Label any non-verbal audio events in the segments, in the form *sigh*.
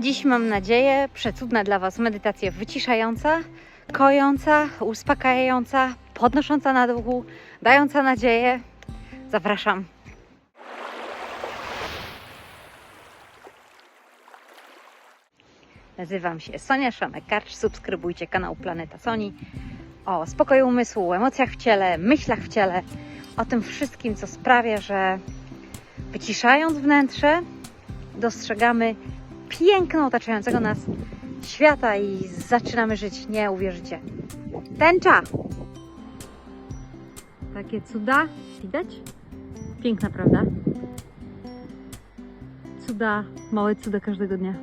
Dziś mam nadzieję, przecudna dla Was medytacja wyciszająca, kojąca, uspokajająca, podnosząca na duchu, dająca nadzieję. Zapraszam. Nazywam się Sonia Szamek-Karcz. Subskrybujcie kanał Planeta Soni o spokoju umysłu, emocjach w ciele, myślach w ciele, o tym wszystkim, co sprawia, że wyciszając wnętrze, dostrzegamy piękno otaczającego nas świata i zaczynamy żyć, nie uwierzycie. Tęcza! Takie cuda, widać? Piękna, prawda? Cuda, małe cuda każdego dnia.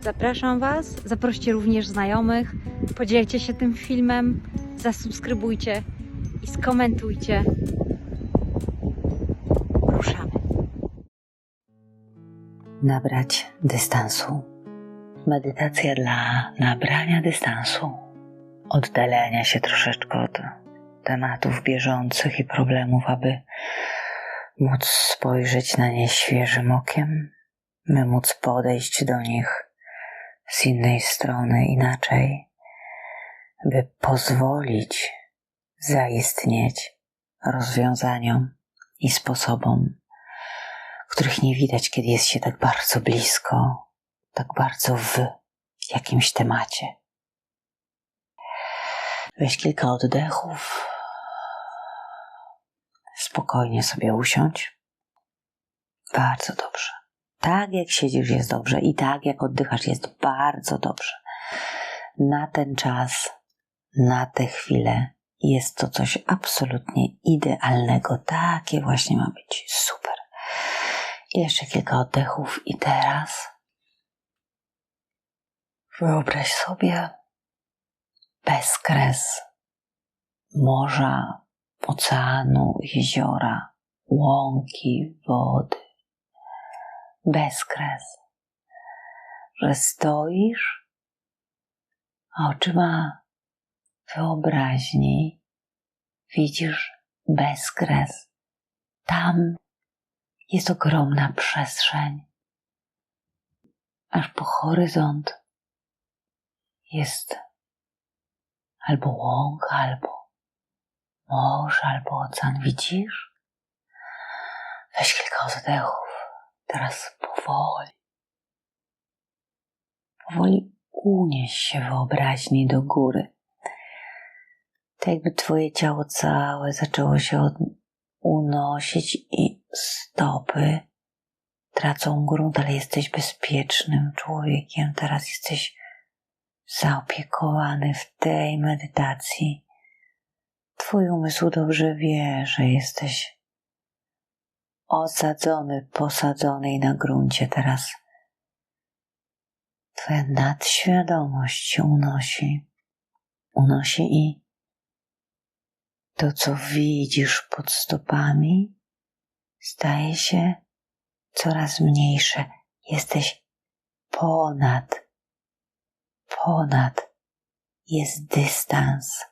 Zapraszam Was, zaproście również znajomych, podzielcie się tym filmem, zasubskrybujcie i skomentujcie. Nabrać dystansu. Medytacja dla nabrania dystansu, oddalenia się troszeczkę od tematów bieżących i problemów, aby móc spojrzeć na nie świeżym okiem, by móc podejść do nich z innej strony, inaczej, by pozwolić zaistnieć rozwiązaniom i sposobom, których nie widać, kiedy jest się tak bardzo blisko, tak bardzo w jakimś temacie. Weź kilka oddechów. Spokojnie sobie usiądź. Bardzo dobrze. Tak jak siedzisz jest dobrze i tak jak oddychasz jest bardzo dobrze. Na ten czas, na tę chwilę jest to coś absolutnie idealnego. Takie właśnie ma być. Super. Jeszcze kilka oddechów i teraz wyobraź sobie bezkres morza, oceanu, jeziora, łąki, wody. Bezkres. Że stoisz, a oczyma wyobraźni widzisz bezkres. Tam jest ogromna przestrzeń. Aż po horyzont jest albo łąka, albo morze, albo ocean. Widzisz? Weź kilka oddechów. Teraz powoli. Powoli unieś się wyobraźni do góry. Tak jakby twoje ciało całe zaczęło się od unosić i stopy tracą grunt, ale jesteś bezpiecznym człowiekiem. Teraz jesteś zaopiekowany w tej medytacji. Twój umysł dobrze wie, że jesteś osadzony, posadzony i na gruncie. Teraz Twoja nadświadomość się unosi. Unosi i to, co widzisz pod stopami, staje się coraz mniejsze. Jesteś ponad, ponad. Jest dystans.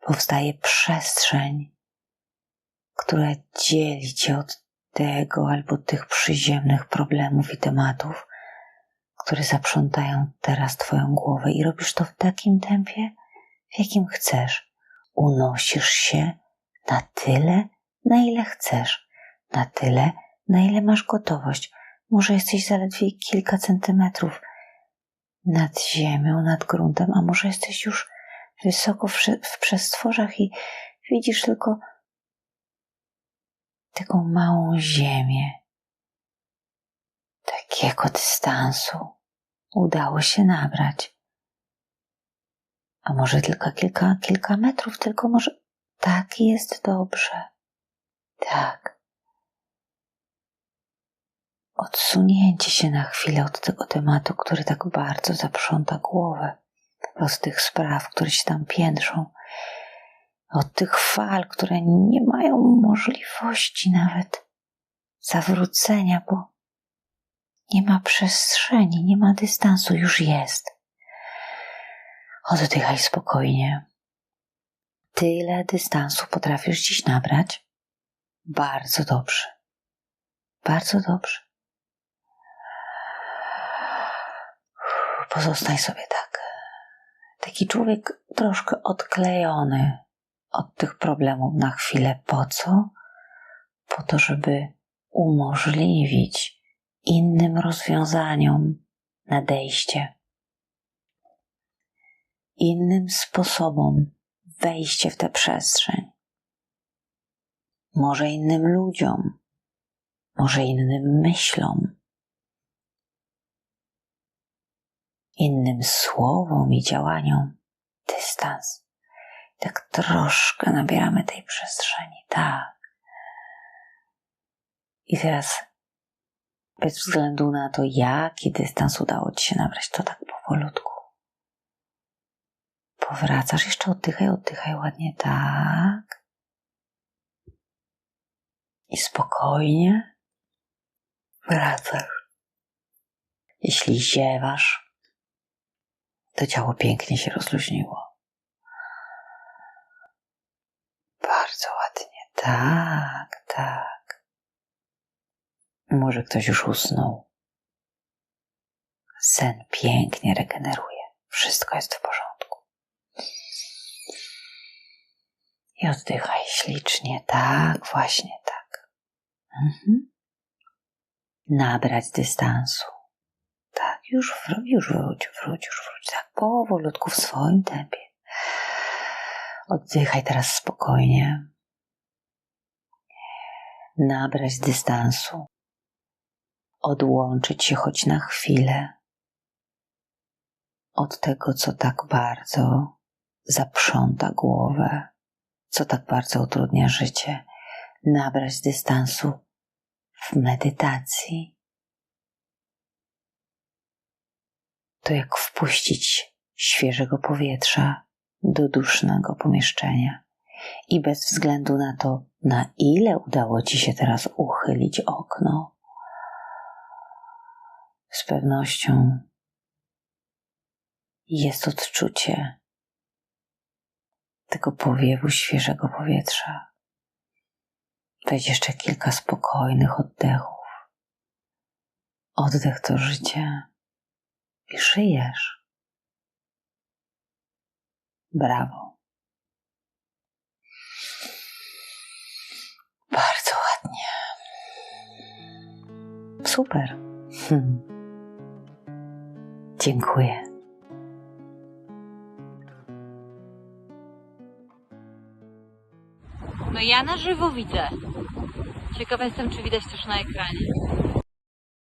Powstaje przestrzeń, która dzieli cię od tego albo tych przyziemnych problemów i tematów, które zaprzątają teraz Twoją głowę. I robisz to w takim tempie, w jakim chcesz unosisz się na tyle, na ile chcesz, na tyle, na ile masz gotowość. Może jesteś zaledwie kilka centymetrów nad ziemią, nad gruntem, a może jesteś już wysoko w, w przestworzach i widzisz tylko taką małą ziemię. Takiego dystansu udało się nabrać a może tylko kilka, kilka metrów, tylko może tak jest dobrze. Tak. Odsunięcie się na chwilę od tego tematu, który tak bardzo zaprząta głowę, od tych spraw, które się tam piętrzą, od tych fal, które nie mają możliwości nawet zawrócenia, bo nie ma przestrzeni, nie ma dystansu, już jest. Oddychaj spokojnie. Tyle dystansu potrafisz dziś nabrać? Bardzo dobrze. Bardzo dobrze. Pozostań sobie tak. Taki człowiek troszkę odklejony od tych problemów na chwilę. Po co? Po to, żeby umożliwić innym rozwiązaniom nadejście, innym sposobom wejście w tę przestrzeń. Może innym ludziom, może innym myślom, innym słowom i działaniom dystans. Tak troszkę nabieramy tej przestrzeni, tak. I teraz, bez względu na to, jaki dystans udało ci się nabrać, to tak powolutku. Powracasz, jeszcze oddychaj, oddychaj ładnie, tak. I spokojnie wracasz. Jeśli ziewasz, to ciało pięknie się rozluźniło. Bardzo ładnie. Tak, tak. Może ktoś już usnął. Sen pięknie regeneruje. Wszystko jest w porządku. I oddychaj ślicznie. Tak, właśnie tak. Mhm. Nabrać dystansu. Już, wró- już wróć, wróć, już wróć. Tak, powolutku w swoim tempie. Oddychaj teraz spokojnie. Nabrać dystansu. Odłączyć się choć na chwilę od tego, co tak bardzo zaprząta głowę, co tak bardzo utrudnia życie. Nabrać dystansu w medytacji. To jak wpuścić świeżego powietrza do dusznego pomieszczenia. I bez względu na to, na ile udało ci się teraz uchylić okno, z pewnością jest odczucie tego powiewu świeżego powietrza. Weź jeszcze kilka spokojnych oddechów. Oddech to życie i żyjesz. Brawo. Bardzo ładnie. Super. Hmm. *laughs* Dziękuję. No ja na żywo widzę. Ciekawa jestem, czy widać też na ekranie.